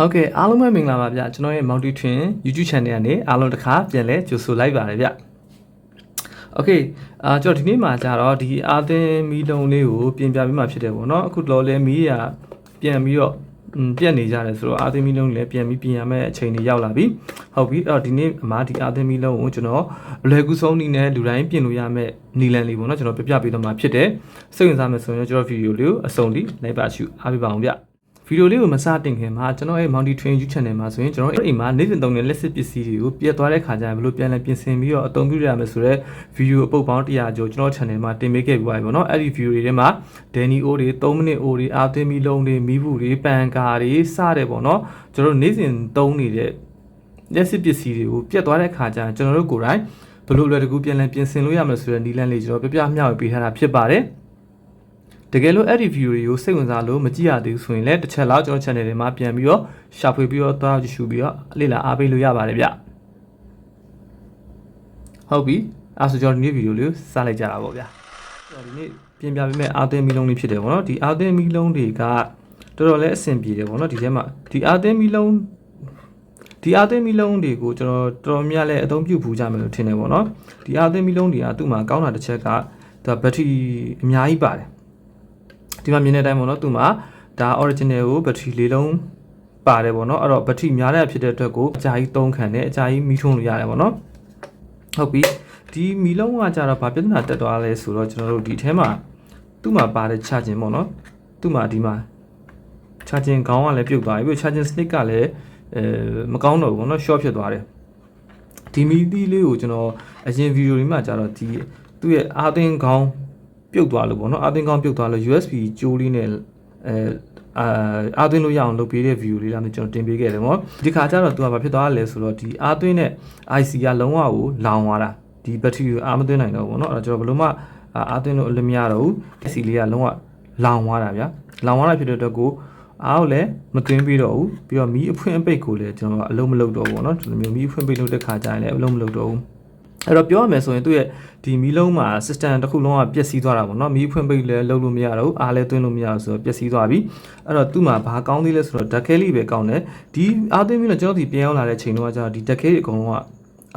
ဟုတ်ကဲ့အားလုံးပဲမင်္ဂလာပါဗျကျွန်တော်ရဲ့ Multi Twin YouTube Channel ကနေအားလုံးတစ်ခါပြန်လဲကြိုဆိုလိုက်ပါတယ်ဗျโอเคအာကျွန်တော်ဒီနေ့မှာကြတော့ဒီအာသင်မီလုံးလေးကိုပြင်ပြပေးမှဖြစ်တယ်ပေါ့နော်အခုတော့လဲမီးရပြန်ပြီးတော့อืมပြက်နေကြတယ်ဆိုတော့အာသင်မီလုံးလည်းပြန်ပြီးပြင်ရမယ့်အချိန်တွေရောက်လာပြီဟုတ်ပြီအဲ့တော့ဒီနေ့အမဒီအာသင်မီလုံးကိုကျွန်တော်အလွယ်ကူဆုံးနည်းနဲ့လူတိုင်းပြင်လို့ရမယ့်နည်းလမ်းလေးပေါ့နော်ကျွန်တော်ပြပြပေးတော့မှာဖြစ်တယ်စိတ်ဝင်စားမယ်ဆိုရင်ကျွန်တော်ဗီဒီယိုလေးကိုအဆုံးထိလိုက်ပါရှုအားပေးပါအောင်ဗျဗီ ဒီယိုလေးကိုမစတင်ခင်မှာကျွန်တော်ရဲ့ Multi Train YouTube Channel မှာဆိုရင်ကျွန်တော်အဲ့အိမ်မှာနေ့စဉ်သုံးတဲ့လက်စစ်ပစ္စည်းတွေကိုပြတ်သွားတဲ့ခါကျရင်ဘယ်လိုပြန်လဲပြင်ဆင်ပြီးတော့အသုံးပြုရမယ်ဆိုတော့ဗီဒီယိုအပုတ်ပေါင်း100ကျော်ကျွန်တော် channel မှာတင်ပေးခဲ့ပြီးပါပြီပေါ့နော်အဲ့ဒီဗီဒီယိုတွေထဲမှာ Danny O တွေ3မိနစ် O တွေအာသင်းမီလုံးတွေမီးဘူးတွေပန်ကာတွေစတဲ့ပေါ့နော်ကျွန်တော်တို့နေ့စဉ်သုံးနေတဲ့လက်စစ်ပစ္စည်းတွေကိုပြတ်သွားတဲ့ခါကျရင်ကျွန်တော်တို့ကိုယ်တိုင်ဘယ်လိုလွယ်တကူပြန်လဲပြင်ဆင်လို့ရမယ်ဆိုတဲ့နည်းလမ်းလေးကျွန်တော်ပြပြမျှဝေပေးထားတာဖြစ်ပါတယ် တကယ်လို့အဲ့ဒီ view တွေကိုစိတ်ဝင်စားလို့မကြည့်ရသေးဘူးဆိုရင်လည်းတစ်ချက်လောက်ကျွန်တော် channel တွေမှာပြန်ပြီးတော့ရှာဖွေပြီးတော့သွားကြည့်ရှုပြီးတော့လေ့လာအားပေးလို့ရပါတယ်ဗျဟုတ်ပြီအဲ့ဆိုကျွန်တော်ဒီနေ့ video လေးကိုစလိုက်ကြတာပေါ့ဗျကျွန်တော်ဒီနေ့ပြင်ပြပေးမယ့်အာသင်းမီလုံးလေးဖြစ်တယ်ပေါ့နော်ဒီအာသင်းမီလုံးတွေကတော်တော်လေးအဆင်ပြေတယ်ပေါ့နော်ဒီထဲမှာဒီအာသင်းမီလုံးဒီအာသင်းမီလုံးတွေကိုကျွန်တော်တော်တော်များလည်းအသုံးပြုဖူးကြမယ်လို့ထင်တယ်ပေါ့နော်ဒီအာသင်းမီလုံးတွေကသူ့မှာကောင်းတာတစ်ချက်ကဒါဘက်ထရီအများကြီးပါတယ် ဒီမှာမြင်တဲ့အတိုင်းပေါ့နော်သူ့မှာဒါ original ကိုဘက်ထရီလေးလုံးပါတယ်ပေါ့နော်အဲ့တော့ဘက်ထရီများတဲ့ဖြစ်တဲ့အတွက်ကိုအကြာကြီးသုံးခံတယ်အကြာကြီးမီးထွန်းလို့ရတယ်ပေါ့နော်ဟုတ်ပြီဒီမီလုံးကကြတော့ဗာပြဿနာတက်သွားလဲဆိုတော့ကျွန်တော်တို့ဒီထဲမှာသူ့မှာပါတဲ့ charging ပေါ့နော်သူ့မှာဒီမှာ charging ခေါင်းကလည်းပြုတ်သွားပြီပြီး charging stick ကလည်းအဲမကောင်းတော့ဘူးပေါ့နော် short ဖြစ်သွားတယ်ဒီမီသီးလေးကိုကျွန်တော်အရင်ဗီဒီယိုတွေမှာကြတော့ဒီသူ့ရဲ့အာသင်းခေါင်း ပြုတ်သွားလို့ပေါ့နော်အာသင်းခေါင်းပြုတ်သွားလို့ USB ကြိုးလေးနဲ့အဲအာအာသွင်းလို့ရအောင်လုပ်ပေးတဲ့ view လေးလာမျိုးကျွန်တော်တင်ပေးခဲ့တယ်ပေါ့ဒီခါကျတော့သူကဘာဖြစ်သွားလဲဆိုတော့ဒီအာသွင်းတဲ့ IC ကလုံးဝကိုလောင်သွားတာဒီ battery ကိုအာမသွင်းနိုင်တော့ဘူးเนาะအဲ့တော့ကျွန်တော်ဘယ်လို့မှအာသွင်းလို့အလမရတော့ဘူး IC လေးကလုံးဝလောင်သွားတာဗျာလောင်သွားတာဖြစ်တဲ့အတွက်ကိုအားကိုလည်းမသွင်းပြီးတော့ဘူးပြီးတော့မီးအဖွင့်အပိတ်ကိုလည်းကျွန်တော်အလုံးမလုပ်တော့ဘူးเนาะဒီလိုမျိုးမီးအဖွင့်ပိတ်လုပ်တဲ့ခါကျရင်လည်းအလုံးမလုပ်တော့ဘူး အဲ့တော့ပြောရမယ်ဆိုရင်သူ့ရဲ့ဒီမီးလုံးမှာ system တစ်ခုလုံးကပျက်စီးသွားတာပေါ့နော်မီးဖွင့်ပိတ်လည်းလုပ်လို့မရတော့ဘူးအားလည်းသွင်းလို့မရဘူးဆိုတော့ပျက်စီးသွားပြီအဲ့တော့သူ့မှာဘာကောင်းသေးလဲဆိုတော့ဓာတ်ခဲလေးပဲကောင်းတယ်ဒီအားသွင်းပြီးတော့ကျွန်တော်ဒီပြန်ရောက်လာတဲ့ချိန်တော့ကျတော့ဒီဓာတ်ခဲတွေအကုန်လုံးက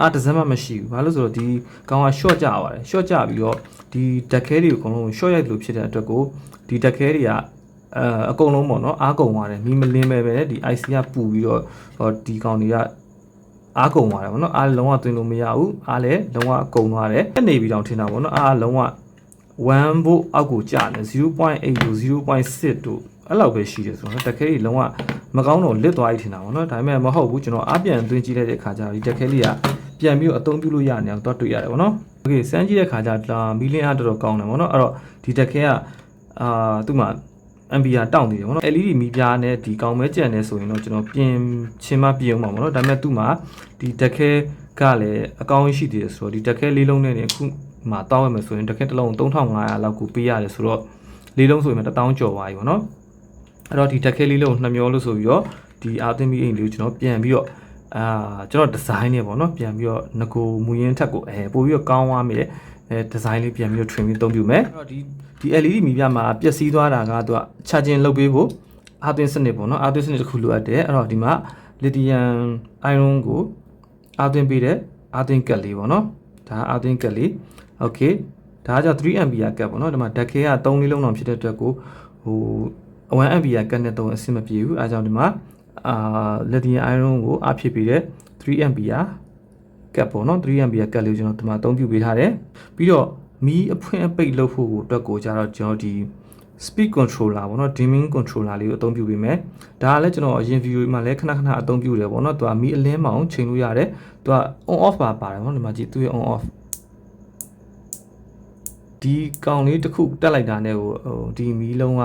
အားတစ်စက်မှမရှိဘူးဘာလို့ဆိုတော့ဒီကောင်က short ကြပါတယ် short ကြပြီးတော့ဒီဓာတ်ခဲတွေအကုန်လုံး short ရိုက်လို့ဖြစ်တဲ့အတွက်ကိုဒီဓာတ်ခဲတွေကအဲအကုန်လုံးပေါ့နော်အားကုန်သွားတယ်မီးမလင်းပဲပဲဒီ IC ကပူပြီးတော့ဒီကောင်တွေက အားကုန်သွားတယ်ဗောနော်အားလုံးဝသွင်းလို့မရဘူးအားလည်းလုံးဝကုန်သွားတယ်နေပြီးတော့ထင်တာဗောနော်အားလုံးဝ1 volt အောက်ကိုကျတယ်0.8တို့0.6တို့အဲ့လောက်ပဲရှိတယ်ဆိုတော့တခဲကြီးလုံးဝမကောင်းတော့လစ်သွားပြီထင်တာဗောနော်ဒါပေမဲ့မဟုတ်ဘူးကျွန်တော်အပြန်သွင်းကြည့်လိုက်တဲ့ခါကျတော့ဒီတခဲလေးကပြန်ပြီးတော့အသုံးပြုလို့ရနေအောင်တော့တွေ့ရတယ်ဗောနော်โอเคစမ်းကြည့်တဲ့ခါကျတော့မီလင်းအားတော်တော်ကောင်းတယ်ဗောနော်အဲ့တော့ဒီတခဲကအာသူ့မှာ ampere တောင့်နေတယ်ဗောနော် LED မီပြားနဲ့ဒီကောင်မဲကြံနေဆိုရင်တော့ကျွန်တော်ပြင်ချင်းမပြင်အောင်ပါဗောနော်ဒါပေမဲ့သူ့မှာဒီတက်ခဲကလည်းအကောင်းရှိသေးတယ်ဆိုတော့ဒီတက်ခဲလေးလုံးနဲ့အခုမှာတောင်းရမယ်ဆိုရင်တက်ခဲတစ်လုံး3500လောက်ကိုပေးရတယ်ဆိုတော့လေးလုံးဆိုရင်1000ကျော်သွားပြီဗောနော်အဲ့တော့ဒီတက်ခဲလေးလုံးနှမျောလို့ဆိုပြီးတော့ဒီအာသင်မီအိမ်လေးကိုကျွန်တော်ပြန်ပြီးတော့အာကျွန်တော်ဒီဇိုင်းနဲ့ဗောနော်ပြန်ပြီးတော့ငကိုမူရင်းထက်ကိုအဲပို့ပြီးတော့ကောင်းသွားမယ်အဲဒီဇိုင်းလေးပြန်ပြီးတော့ trim ပြီးသုံးပြမယ်အဲ့တော့ဒီ ဒီ LED မီပြမှာပျက်စီးသွားတာကသူက charging လုပ်ပေးဖို့အာသွင်းစနစ်ပေါ့နော်အာသွင်းစနစ်တစ်ခုလိုအပ်တယ်အဲ့တော့ဒီမှာ lithium iron ကိုအာသွင်းပေးတဲ့အာသွင်းကတ်လေးပေါ့နော်ဒါအာသွင်းကတ်လေး okay ဒါကကြောင့် 3 ampere ကတ်ပေါ့နော်ဒီမှာဓာတ်ခဲက3လေးလုံးတော့ဖြစ်တဲ့အတွက်ကိုဟို 1 ampere ကတ်နဲ့တော့အဆင်မပြေဘူးအဲကြောင့်ဒီမှာအာ lithium iron ကိုအဖြစ်ပေးတဲ့ 3 ampere ကတ်ပေါ့နော် 3 ampere ကတ်လေးကိုကျွန်တော်ဒီမှာအသုံးပြုပေးထားတယ်ပြီးတော့ မီးအဖွင့်အပိတ်လုပ်ဖို့ကိုအတွက်ကိုကြတော့ကျွန်တော်ဒီ speed controller ပေါ့နော် dimming controller လေးကိုအသုံးပြုပေးမယ်ဒါကလည်းကျွန်တော်အရင် view မှာလည်းခဏခဏအသုံးပြုတယ်ပေါ့နော်သူကမီးအလင်းမောင်ချိန်လို့ရတယ်သူက on off ပါပါတယ်ပေါ့နော်ဒီမှာကြည့်သူရဲ့ on off ဒီကောင်လေးတစ်ခုတက်လိုက်တာနဲ့ဟိုဒီမီးလုံးက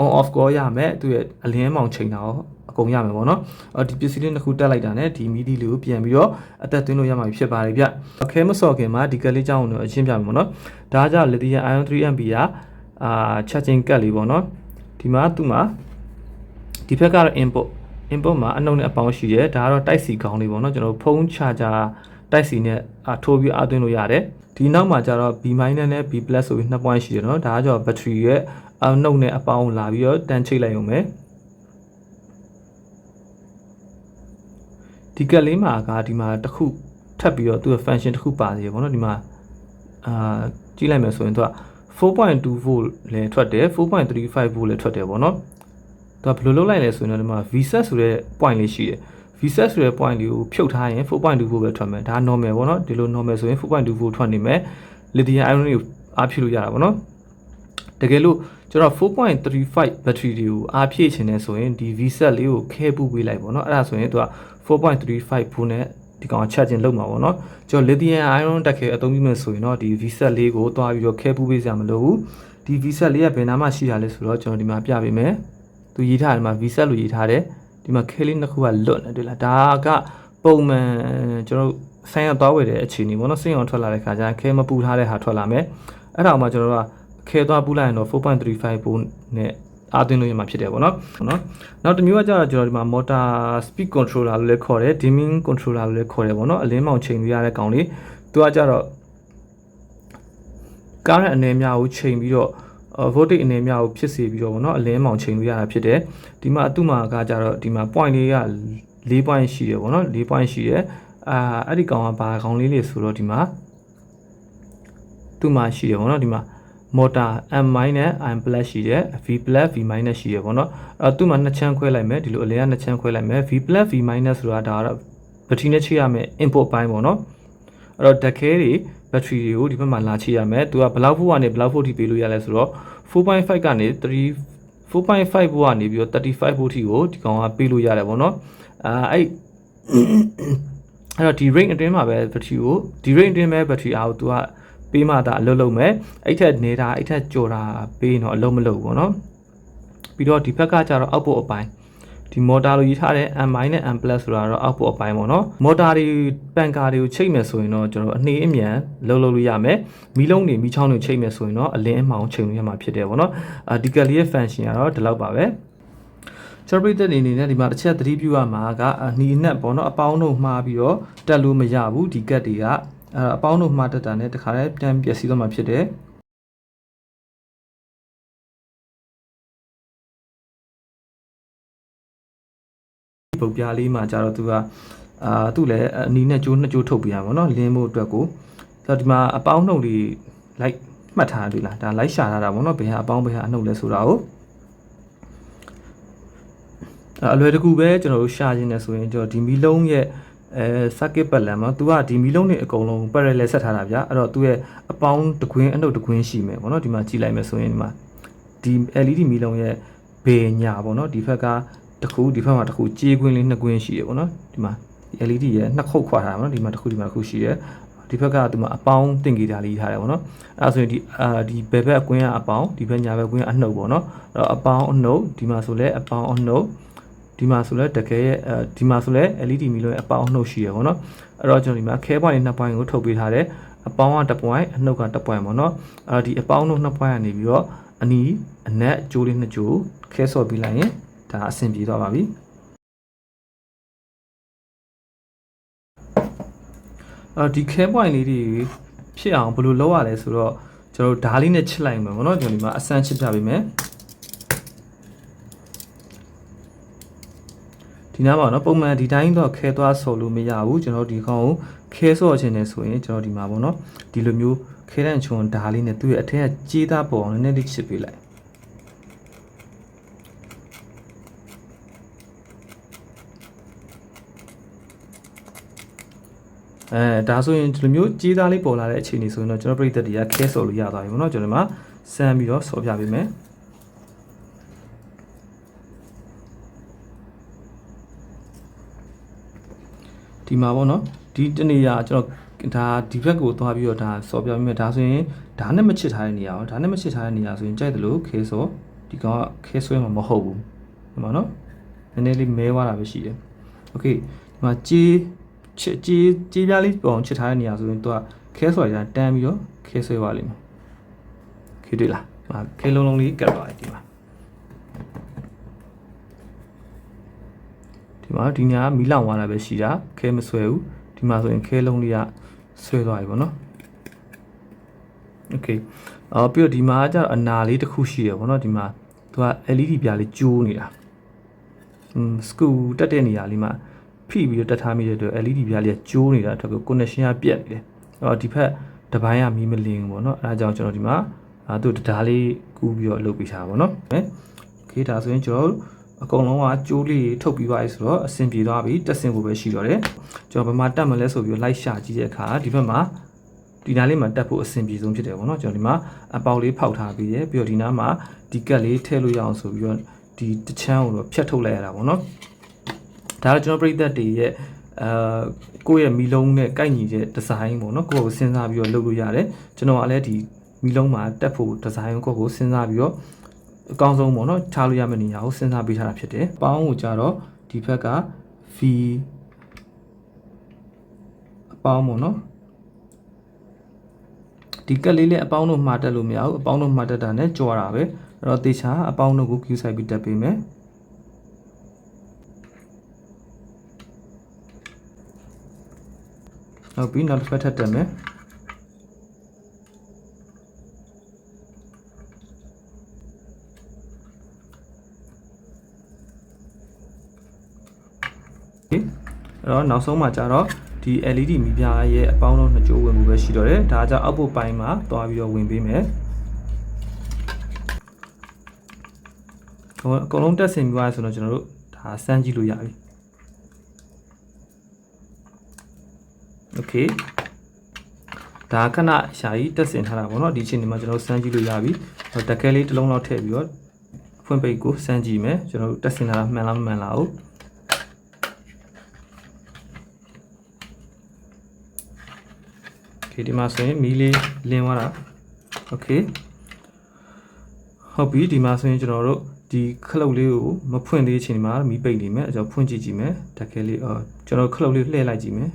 on off ကောရမယ်သူရဲ့အလင်းမောင်ချိန်တာရော အကုန်ရမယ်ပေါ့နော်အော်ဒီပစ္စည်းလေးတစ်ခုတက်လိုက်တာနဲ့ဒီမီဒီလေးကိုပြန်ပြီးတော့အသက်သွင်းလို့ရမှာဖြစ်ပါတယ်ဗျအခဲမစော့ခင်မှာဒီကလေးကြောင်းကိုအရှင်းပြမယ်ပေါ့နော်ဒါကြောင့် lithium ion 3mp ကအာ charging ကတ်လေးပေါ့နော်ဒီမှာသူ့မှာဒီဘက်ကတော့ input input မှာအနှုတ်နဲ့အပေါင်းရှိရဲဒါကတော့ type C ခေါင်းလေးပေါ့နော်ကျွန်တော်ဖုန်း charger type C နဲ့အထိုးပြီးအသွင်းလို့ရတယ်ဒီနောက်မှာကျတော့ B- နဲ့ B+ ဆိုပြီး2 point ရှိတယ်နော်ဒါကကြောင့် battery ရဲ့အနှုတ်နဲ့အပေါင်းလာပြီးတော့တန်းချိတ်လိုက်ရုံပဲ ဒီကက်လေးမှာကဒီမှာတစ်ခုထပ်ပြီးတော့သူ့ရဲ့ function တစ်ခုပါသေးတယ်ပေါ့နော်ဒီမှာအာကြည့်လိုက်မယ်ဆိုရင်သူက4.2 volt လည်းထွက်တယ်4.35 volt လည်းထွက်တယ်ပေါ့နော်သူကဘယ်လိုလုပ်လိုက်လဲဆိုရင်တော့ဒီမှာ vset ဆိုတဲ့ point လေးရှိတယ် vset ဆိုတဲ့ point လေးကိုဖြုတ်ထားရင်4.2 volt ပဲထွက်မယ်ဒါ normal ပေါ့နော်ဒီလို normal ဆိုရင်4.2 volt ထွက်နေမယ် lithium ion ကိုအားဖြည့်လို့ရတာပေါ့နော်တကယ်လို့ကျွန်တော်4.35 battery တွေကိုအားဖြည့်ချင်တယ်ဆိုရင်ဒီ vset လေးကိုခဲပူပေးလိုက်ပေါ့နော်အဲ့ဒါဆိုရင်သူက 4.35 volt နဲ့ဒီကောင်ချက်ချင်းလောက်မှာပေါ့နော်ကျွန်တော် lithium ion တက်ခဲအသုံးပြုမယ်ဆိုရင်တော့ဒီ vset လေးကိုတွားပြီးတော့ခဲပူပေးစရာမလိုဘူးဒီ vset လေးကဘယ်နာမှရှိတာလဲဆိုတော့ကျွန်တော်ဒီမှာပြပေးမယ်သူရေးထားတယ်မှာ vset လို့ရေးထားတယ်ဒီမှာခဲလေးနှစ်ခုကလွတ်နေတွေ့လားဒါကပုံမှန်ကျွန်တော်ဆိုင်းရသွားဝယ်တဲ့အခြေအနေပေါ့နော်စိတ်အောင်ထွက်လာတဲ့ခါကျရင်ခဲမပူထားတဲ့ဟာထွက်လာမယ်အဲ့ဒါမှကျွန်တော်တို့ကခဲသွားပူလိုက်ရင်တော့4.35 volt နဲ့ အားသွင်းလို့ရမှာဖြစ်တယ်ပေါ့နော်နော်နောက်တစ်မျိုးကကျတော့ကျွန်တော်ဒီမှာ motor speed controller လို့လည်းခေါ်တယ် dimming controller လို့လည်းခေါ်တယ်ပေါ့နော်အလင်းမောင်ချိန်လို့ရတဲ့ကောင်လေးသူကကျတော့ current အနေများကိုချိန်ပြီးတော့ voltage အနေများကိုဖြစ်စေပြီးတော့ဗောနော်အလင်းမောင်ချိန်လို့ရတာဖြစ်တယ်ဒီမှာအတုမှာကကြတော့ဒီမှာ point လေးက4 point ရှိတယ်ဗောနော်4 point ရှိတယ်အာအဲ့ဒီကောင်ကဘာကောင်လေးလေးဆိုတော့ဒီမှာသူ့မှာရှိတယ်ဗောနော်ဒီမှာ motor M- နဲ့ M+ ရှိတယ် V+ V- ရှိတယ်ဗောနော်အဲ့သူ့မှာနှစ်ချမ်းခွဲလိုက်မယ်ဒီလိုအလင်းကနှစ်ချမ်းခွဲလိုက်မယ် V+ V- ဆိုတာဒါကတော့ဘက်ထရီနဲ့ချိရမယ် input ပိုင်းဗောနော်အဲ့တော့ဓာတ်ခဲတွေဘက်ထရီတွေကိုဒီဘက်မှာလာချိရမယ်သူကဘယ်လောက်ဖို့ကနေဘယ်လောက်ဖို့ထိပေးလို့ရလဲဆိုတော့4.5ကနေ3 4.5 volt ကနေပြီးတော့35 volt ထိကိုဒီကောင်ကပေးလို့ရတယ်ဗောနော်အာအဲ့အဲ့တော့ဒီ range အတွင်းမှာပဲဘက်ထရီကိုဒီ range အတွင်းပဲဘက်ထရီအားကိုသူက ပေးမှသာအလုပ်လုပ်မယ်အဲ့ထက်နေတာအဲ့ထက်ကြော်တာပေးရင်တော့အလုပ်မလုပ်ဘူးဗောနော်ပြီးတော့ဒီဘက်ကကျတော့ output အပိုင်းဒီမော်တာလိုရေးထားတဲ့ M- နဲ့ M+ ဆိုတာတော့ output အပိုင်းပေါ့နော်မော်တာတွေပန်ကာတွေကိုချိတ်မယ်ဆိုရင်တော့ကျွန်တော်အနှေးအမြန်လှုပ်လှုပ်လို့ရမယ်မီးလုံးတွေမီးချောင်းတွေချိတ်မယ်ဆိုရင်တော့အလင်းအမှောင်ချိန်လို့ရမှာဖြစ်တယ်ပေါ့နော်အာဒီကယ်လေးရဲ့ function ကတော့ဒီလောက်ပါပဲကျွန်တော်ပြတဲ့အနေနဲ့ဒီမှာတစ်ချက်သတိပြုရမှာကအနီးနဲ့ပေါ့နော်အပေါင်းတို့မှားပြီးတော့တက်လို့မရဘူးဒီကက်တွေက အဲအပေါင်းတို့မှားတက်တာနဲ့တခါလဲပြန်ပျက်စီးတော့မှာဖြစ်တယ်ပုတ်ပြားလေးမှာကျတော့သူကအာသူ့လည်းအနီးနဲ့ကျိုးနှစ်ကျိုးထုတ်ပြရမှာပေါ့နော်လင်းဖို့အတွက်ကိုဆိုတော့ဒီမှာအပေါင်းနှုတ်လေးလိုက်မှတ်ထားတွေ့လားဒါလိုက်ရှာထားတာပေါ့နော်ဘယ်ဟာအပေါင်းဘယ်ဟာအနှုတ်လဲဆိုတာကိုအလွယ်တကူပဲကျွန်တော်တို့ရှာခြင်းနဲ့ဆိုရင်ကျွန်တော်ဒီမီလုံးရဲ့ အဲ circuit pattern မှာသူကဒီမီလုံးတွေအကုန်လုံး parallel ဆက်ထားတာဗျာအဲ့တော့သူ့ရဲ့အပေါင်းတကွင်းအနှုတ်တကွင်းရှိမယ်ပေါ့နော်ဒီမှာကြည့်လိုက်မယ်ဆိုရင်ဒီမှာဒီ LED မီလုံးရဲ့ဘေညာပေါ့နော်ဒီဘက်ကတစ်ခုဒီဘက်မှာတစ်ခုကြေးကွင်းလေးနှစ်ကွင်းရှိတယ်ပေါ့နော်ဒီမှာဒီ LED ရဲ့နှစ်ခုတ်ခွာထားတာပေါ့နော်ဒီမှာတစ်ခုဒီမှာတစ်ခုရှိတယ်ဒီဘက်ကသူမှာအပေါင်းတင်ကြတာလေးထားတယ်ပေါ့နော်အဲဒါဆိုရင်ဒီအာဒီဘယ်ဘက်အကွင်းကအပေါင်းဒီဘက်ညာဘက်ကွင်းကအနှုတ်ပေါ့နော်အဲ့တော့အပေါင်းအနှုတ်ဒီမှာဆိုလဲအပေါင်းအနှုတ် ဒီမှာဆိုလဲတကယ်ရဲ့အဲဒီမှာဆိုလဲ LED မီလုံးရဲ့အပေါင်းအနှုတ်ရှိရပေါ့နော်အဲ့တော့ကျွန်တော်ဒီမှာခဲပွိုင်းလေးနှစ်ပွိုင်းကိုထုတ်ပေးထားတယ်အပေါင်းကတစ်ပွိုင်းအနှုတ်ကတစ်ပွိုင်းပေါ့နော်အဲ့ဒီအပေါင်းတို့နှစ်ပွိုင်းကနေပြီးတော့အနီးအနက်ကျိုးလေးနှစ်ကျိုးခဲဆော့ပြီးလိုက်ရင်ဒါအဆင်ပြေသွားပါပြီအော်ဒီခဲပွိုင်းလေးတွေဖြစ်အောင်ဘယ်လိုလုပ်ရလဲဆိုတော့ကျွန်တော်တို့ဓားလေးနဲ့ချစ်လိုက်မယ်ပေါ့နော်ကျွန်တော်ဒီမှာအစမ်းချစ်ပြပေးမယ် ဒီနားမှာနော်ပုံမှန်ဒီတိုင်းတော့ခဲသွားဆော်လို့မရဘူးကျွန်တော်ဒီကောင်ကိုခဲဆော့ခြင်းနဲ့ဆိုရင်ကျွန်တော်ဒီမှာပေါ့နော်ဒီလိုမျိုးခဲတန့်ချွန်ဓားလေးနဲ့သူ့ရဲ့အထက်ကကြေးသားပေါ်အောင်နည်းနည်းလေးချစ်ပေးလိုက်အဲဒါဆိုရင်ဒီလိုမျိုးကြေးသားလေးပေါ်လာတဲ့အခြေအနေဆိုရင်တော့ကျွန်တော်ပြိသက်တွေကခဲဆော်လို့ရသွားပြီပေါ့နော်ကျွန်တော်ဒီမှာစမ်းပြီးတော့ဆော်ပြပေးမယ် ဒီမှာပေါ့နော်ဒီတနေရာကျွန်တော်ဒါဒီဘက်ကိုသွားပြီးတော့ဒါဆော်ပြပေးမယ်ဒါဆိုရင်ဒါနဲ့မချစ်ထားတဲ့နေရာရောဒါနဲ့မချစ်ထားတဲ့နေရာဆိုရင်ကြိုက်တယ်လို့ခဲဆော်ဒီကောင်ကခဲဆွဲမှာမဟုတ်ဘူးဒီမှာနော်နည်းနည်းလေးမဲသွားတာပဲရှိတယ်โอเคဒီမှာကြေးချစ်ကြေးကြေးပြားလေးပုံချစ်ထားတဲ့နေရာဆိုရင်သူကခဲဆော်ရတန်းပြီးတော့ခဲဆွဲသွားလိမ့်မယ်ခေတွေ့လားဒီမှာခဲလုံးလုံးလေးကတ်သွားတယ်ဒီမှာ ဒီမှာဒီညာကမီးလောင်သွားတာပဲရှိတာခဲမဆွဲဘူးဒီမှာဆိုရင်ခဲလုံးလေးကဆွဲသွားပြီပေါ့နော်โอเคအော်ပြီးတော့ဒီမှာကျတော့အနာလေးတစ်ခုရှိတယ်ပေါ့နော်ဒီမှာသူက LED ပြားလေးကျိုးနေတာอืมစကူတက်တဲ့နေရာလေးမှာ ဖိပြီးတော့တက်ထားမိတဲ့အတွက် LED ပြားလေးကကျိုးနေတာအတွက်ကို connection ကပြတ်နေတယ်အဲ့တော့ဒီဖက်တစ်ပိုင်းကမီးမလင်းဘူးပေါ့နော်အဲဒါကြောင့်ကျွန်တော်ဒီမှာအဲသူတံတားလေးကူးပြီးတော့လုပ်ပေးထားပါပေါ့နော်ဟဲ့ okay ဒါဆိုရင်ကျွန်တော်တို့ အကုန်လုံးကကြိုးလေးထုတ်ပြီးပါပြီဆိုတော့အဆင်ပြေသွားပြီတက်ဆင်ဖို့ပဲရှိတော့တယ်ကျွန်တော်ဘယ်မှာတက်မလဲဆိုပြီးတော့လိုက်ရှာကြည့်တဲ့အခါဒီဘက်မှာဒီနားလေးမှာတက်ဖို့အဆင်ပြေဆုံးဖြစ်တယ်ပေါ့နော်ကျွန်တော်ဒီမှာအပေါက်လေးဖောက်ထားပြီးရပြီးတော့ဒီနားမှာဒီကက်လေးထည့်လို့ရအောင်ဆိုပြီးတော့ဒီတချမ်းကိုတော့ဖြတ်ထုတ်လိုက်ရတာပေါ့နော်ဒါတော့ကျွန်တော်ပြိသက်တွေရဲ့အာကိုယ့်ရဲ့မီလုံးနဲ့ကိုက်ညီတဲ့ဒီဇိုင်းပေါ့နော်ကိုယ့်ကိုစဉ်းစားပြီးတော့လုပ်လို့ရတယ်ကျွန်တော်ကလည်းဒီမီလုံးမှာတက်ဖို့ဒီဇိုင်းကိုကိုယ့်ကိုစဉ်းစားပြီးတော့ အကောင်းဆုံးပေါ့နော်ထားလို့ရမယ့်နေရာကိုစဉ်းစားပေးထားတာဖြစ်တယ်။ပေါင်းကိုကြတော့ဒီဘက်က V အပေါင်းပေါ့နော်ဒီကက်လေးလေးအပေါင်းတို့မှာတက်လို့မရဘူးအပေါင်းတို့မှာတက်တာနဲ့ကြွားတာပဲအဲ့တော့တေချာအပေါင်းတို့ကို queue ဆိုင်ပြီးတက်ပေးမယ်ဟုတ်ပြီနောက်တစ်ဖက်ထပ်တက်မယ် အဲ့ အဲ့တော့နောက်ဆုံးမှာကျတော့ဒီ LED မီပြားရဲ့အပေါင်းလုံးနှစ်ကြိုးဝင်မှုပဲရှိတော့တယ်ဒါကြောင့် output ပိုင်းမှာတွားပြီးတော့ဝင်ပေးမယ်အကုန်လုံးတက်ဆင်ပြီးသွားဆိုတော့ကျွန်တော်တို့ဒါစမ်းကြည့်လို့ရပြီ okay ဒါခဏရှာကြီးတက်ဆင်ထားတာပေါ့နော်ဒီအချိန်ဒီမှာကျွန်တော်စမ်းကြည့်လို့ရပြီတကယ်လေးတစ်လုံးလောက်ထည့်ပြီးတော့ဖွင့်ပိတ်ကိုစမ်းကြည့်မယ်ကျွန်တော်တို့တက်ဆင်ထားတာမှန်လားမမှန်လားဟုတ် okay ဒီမှာဆိုရင်မီးလေးလင်းသွားတာ okay ဟုတ်ပြီဒီမှာဆိုရင်ကျွန်တော်တို့ဒီခလုတ်လေးကိုမဖွင့်သေးတဲ့အချိန်မှာမီးပိတ်နေမယ်အဲကြောင့်ဖွင့်ကြည့်ကြည့်မယ်တက်ကယ်လေးအော်ကျွန်တော်ခလုတ်လေးလှည့်လိုက်ကြည့်မယ်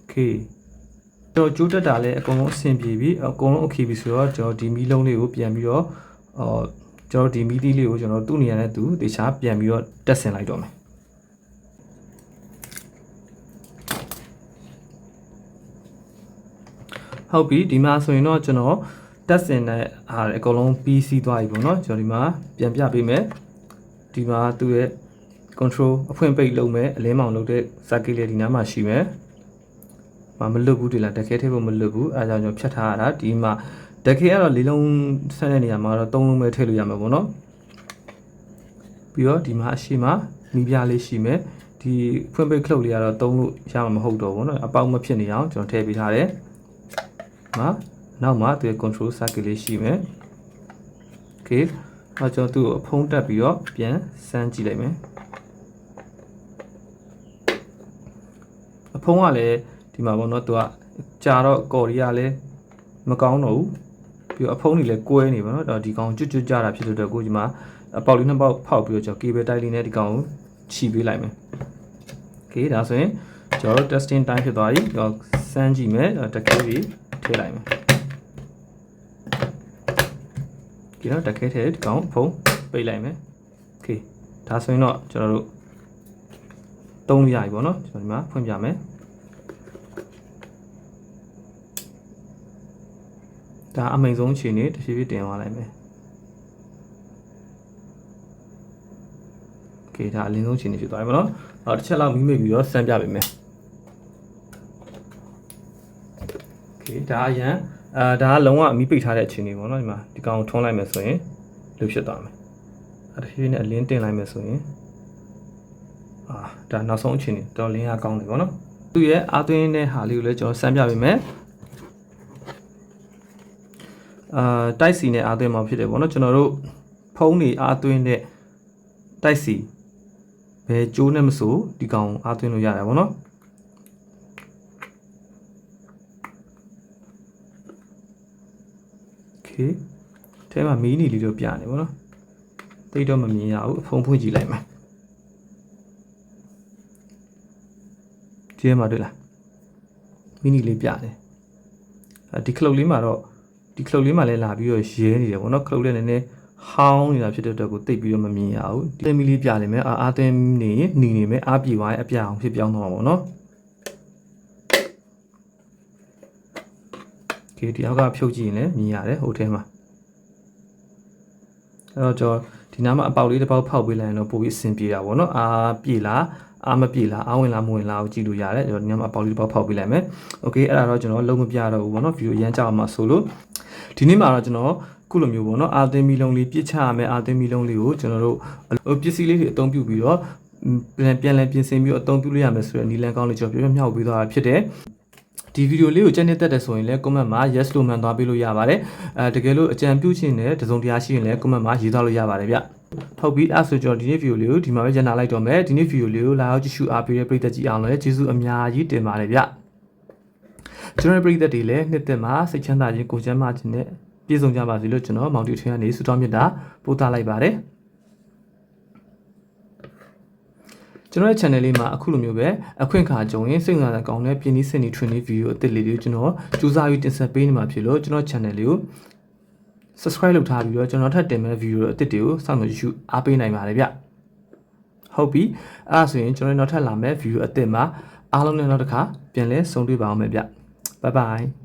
okay ကျွန်တော်ကြိုးတက်တာလည်းအကုန်လုံးအဆင်ပြေပြီအကုန်လုံး okay ပြီဆိုတော့ကျွန်တော်ဒီမီးလုံးလေးကိုပြန်ပြီးတော့အော်ကျွန်တော်ဒီမီးသီးလေးကိုကျွန်တော်သူ့နေရာနဲ့သူတေချာပြန်ပြီးတော့တက်ဆင်လိုက်တော့မယ် ဟုတ်ပြီဒီမှာဆိုရင်တော့ကျွန်တော်တက်စင်တဲ့ဟာအကုန်လုံးပြီးစီးသွားပြီပေါ့နော်ကျွန်တော်ဒီမှာပြန်ပြပေးမယ်ဒီမှာသူ့ရဲ့ control အဖွင့်ပိတ်လုပ်မယ်အလင်းမောင်လုပ်တဲ့ circuit လေးဒီနားမှာရှိမယ်မမလွတ်ဘူးဒီလားတခဲထဲဖို့မလွတ်ဘူးအဲဒါကြောင့်ကျွန်တော်ဖြတ်ထားရတာဒီမှာတခဲကတော့လေးလုံးဆက်တဲ့နေရာမှာတော့သုံးလုံးပဲထည့်လို့ရမှာပေါ့နော်ပြီးတော့ဒီမှာအရှိမမီးပြားလေးရှိမယ်ဒီဖွင့်ပိတ်ခလုတ်လေးကတော့သုံးလို့ရမှာမဟုတ်တော့ဘူးเนาะအပေါက်မဖြစ်နေအောင်ကျွန်တော်ထည့်ပေးထားတယ် မှာနောက်မှာသူရဲ့ control circuit လေးရှိမယ် okay အဲကျွန်တော်သူ့ကိုအဖုံးတက်ပြီးတော့ပြန်စမ်းကြည့်လိုက်မယ်အဖုံးကလည်းဒီမှာပေါ့နော်သူကကြာတော့ကော်ရီကလည်းမကောင်းတော့ဘူးပြီးတော့အဖုံးတွေလည်းကွဲနေပါတော့ဒါဒီကောင်ကျွတ်ကျွတ်ကြတာဖြစ်တဲ့အတွက်ကိုဒီမှာအပေါက်လေးနှစ်ပေါက်ဖောက်ပြီးတော့ကျွန်တော် cable တိုက်လေးနဲ့ဒီကောင်ကိုခြီပေးလိုက်မယ် okay ဒါဆိုရင်ကျွန်တော်တို့ testing time ဖြစ်သွားပြီကျွန်တော်စမ်းကြည့်မယ်တကယ်ကြီး ထည့်လိုက်မယ်ဒီတော့တကယ်ထည့်ဒီကောင်ဖုံးပိတ်လိုက်မယ်โอเคဒါဆိုရင်တော့ကျွန်တော်တို့သုံးလို့ရပြီပေါ့နော်ကျွန်တော်ဒီမှာဖွင့်ပြမယ်ဒါအမိန်ဆုံးအခြေအနေတစ်ဖြည်းဖြည်းတင်သွားလိုက်မယ်โอเคဒါအလင်းဆုံးအခြေအနေဖြစ်သွားပြီပေါ့နော်အော်တစ်ချက်လောက်မိမိပြီးတော့စမ်းပြပေးမယ် ဒါအရန်အာဒါကလုံးဝအမီးပိတ်ထားတဲ့အခြေအနေပေါ့နော်ဒီမှာဒီကောင်ကိုထွန်းလိုက်မယ်ဆိုရင်လူဖြစ်သွားမယ်အဲတစ်ဖြည်းဖြည်းနဲ့အလင်းတင်လိုက်မယ်ဆိုရင်အာဒါနောက်ဆုံးအခြေအနေတော်လင်းရကောင်းတယ်ပေါ့နော်သူ့ရဲ့အာသွင်းတဲ့ဟာလေးကိုလည်းကျွန်တော်စမ်းပြပေးမယ်အာတိုက်စီနဲ့အာသွင်းမှာဖြစ်တယ်ပေါ့နော်ကျွန်တော်တို့ဖုံးနေအာသွင်းတဲ့တိုက်စီဘယ်ကျိုးနဲ့မဆိုဒီကောင်အာသွင်းလို့ရတယ်ပေါ့နော် okay အဲမှာမီးနီလေးတော့ပြနေပါတော့တိတ်တော့မမြင်ရဘူးအဖုံဖွင့်ကြည့်လိုက်မယ်ဒီထဲမှာတွေ့လားမီနီလေးပြတယ်အဲဒီခလုတ်လေးမှာတော့ဒီခလုတ်လေးမှာလည်းလာပြီးတော့ရဲနေတယ်ပေါ့နော်ခလုတ်လေးနည်းနည်းဟောင်းနေတာဖြစ်တဲ့အတွက်ကိုတိတ်ပြီးတော့မမြင်ရဘူးဒီမီလေးပြနေမယ်အာအာသင်းနေနေနေမယ်အာပြေသွားရင်အပြအောင်ဖြစ်ပြောင်းသွားမှာပေါ့နော် okay ဒီအောက်ကဖြုတ်ကြည့်ရင်လည်းမြင်ရတယ်ဟိုထဲမှာအဲ့တော့ကျွန်တော်ဒီ ဒီနားမှာအပေါက်လေးတစ်ပေါက်ဖောက်ပေးလိုက်ရင်တော့ပိုပြီးအဆင်ပြေတာပေါ့နော်အာပြေလားအာမပြေလားအာဝင်လားမဝင်လားကိုကြည့်လို့ရတယ်ကျွန်တော်ဒီနားမှာအပေါက်လေးတစ်ပေါက်ဖောက်ပေးလိုက်မယ်โอเคအဲ့ဒါတော့ကျွန်တော်လုံးမပြတော့ဘူးပေါ့နော်ဗီဒီယိုအရန်ကြောက်အောင်မှာဆိုလို့ဒီနေ့မှာတော့ကျွန်တော်ခုလိုမျိုးပေါ့နော်အာသင်းမီလုံးလေးပြစ်ချရမယ်အာသင်းမီလုံးလေးကိုကျွန်တော်တို့ဟိုပစ္စည်းလေးတွေအသုံးပြုပြီးတော့ပြန်ပြန်လည်ပြင်ဆင်ပြီးတော့အသုံးပြုလို့ရမယ်ဆိုတဲ့နီလန်ကောင်းလေးကျွန်တော်ပြပြမြောက်ပေးသွားတာဖြစ်တယ် ဒီဗီဒီယိုလေးကိုကြည့်နေတတ်တယ်ဆိုရင်လည်း comment မှာ yes လို့မှန်သွားပေးလို့ရပါတယ်အဲတကယ်လို့အကြံပြုချင်တဲ့တစုံတရာရှိရင်လည်း comment မှာရေးသွားလို့ရပါတယ်ဗျဟုတ်ပြီအဲ့ဆိုကျွန်တော်ဒီနေ့ဗီဒီယိုလေးကိုဒီမှာပဲညနာလိုက်တော့မယ်ဒီနေ့ဗီဒီယိုလေးကိုလာရောက်ကြည့်ရှုအားပေးတဲ့ပရိသတ်ကြီးအောင်လည်းကျေးဇူးအများကြီးတင်ပါတယ်ဗျကျွန်တော်ပရိသတ်တွေလည်းနှစ်သက်မှာစိတ်ချမ်းသာခြင်းကိုယ်ချမ်းသာခြင်းနဲ့ပြည့်စုံကြပါစေလို့ကျွန်တော်မောင်တီထွန်းကနေဆုတောင်းမြတ်တာပို့သလိုက်ပါတယ် ကျွန်တော်ရဲ့ channel လေးမှာအခုလိုမျိုးပဲအခွင့်အခါကြုံရင်စိတ်ဝင်စားတဲ့ကောင်းတဲ့ပြင်းနှီးစင်နီ training video အသစ်လေးတွေကိုကျွန်တော်စူးစမ်းပြီးတင်ဆက်ပေးနေမှာဖြစ်လို့ကျွန်တော် channel လေးကို subscribe လုပ်ထားပြီးတော့ကျွန်တော်ထပ်တင်မဲ့ video တွေအသစ်တွေကိုစောင့်မျှော်ကြည့်ရှုအားပေးနိုင်ပါတယ်ဗျဟုတ်ပြီအဲ့ဒါဆိုရင်ကျွန်တော်နောက်ထပ်လာမဲ့ video အသစ်မှာအားလုံးနဲ့နောက်တစ်ခါပြန်လဲဆုံတွေ့ပါအောင်မယ်ဗျ bye bye